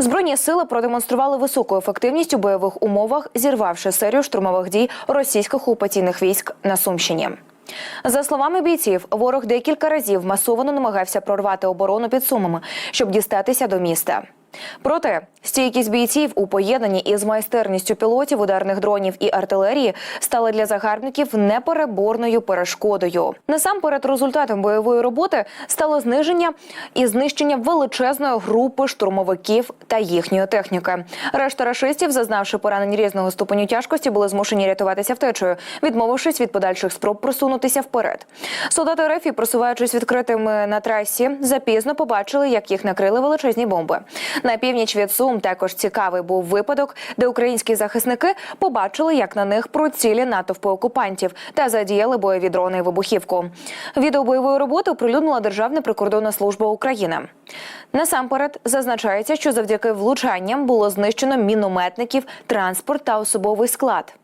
Збройні сили продемонстрували високу ефективність у бойових умовах, зірвавши серію штурмових дій російських окупаційних військ на Сумщині. За словами бійців, ворог декілька разів масово намагався прорвати оборону під Сумами, щоб дістатися до міста. Проте стійкість бійців у поєднанні із майстерністю пілотів ударних дронів і артилерії стала для загарбників непереборною перешкодою. Насамперед, результатом бойової роботи стало зниження і знищення величезної групи штурмовиків та їхньої техніки. Решта рашистів, зазнавши поранень різного ступеню тяжкості, були змушені рятуватися втечею, відмовившись від подальших спроб просунутися вперед. Солдати РФ, просуваючись відкритими на трасі, запізно побачили, як їх накрили величезні бомби. На північ від Сум також цікавий був випадок, де українські захисники побачили, як на них процілі натовпи окупантів та задіяли бойові дрони і вибухівку. Відео бойової роботи оприлюднила Державна прикордонна служба України. Насамперед зазначається, що завдяки влучанням було знищено мінометників, транспорт та особовий склад.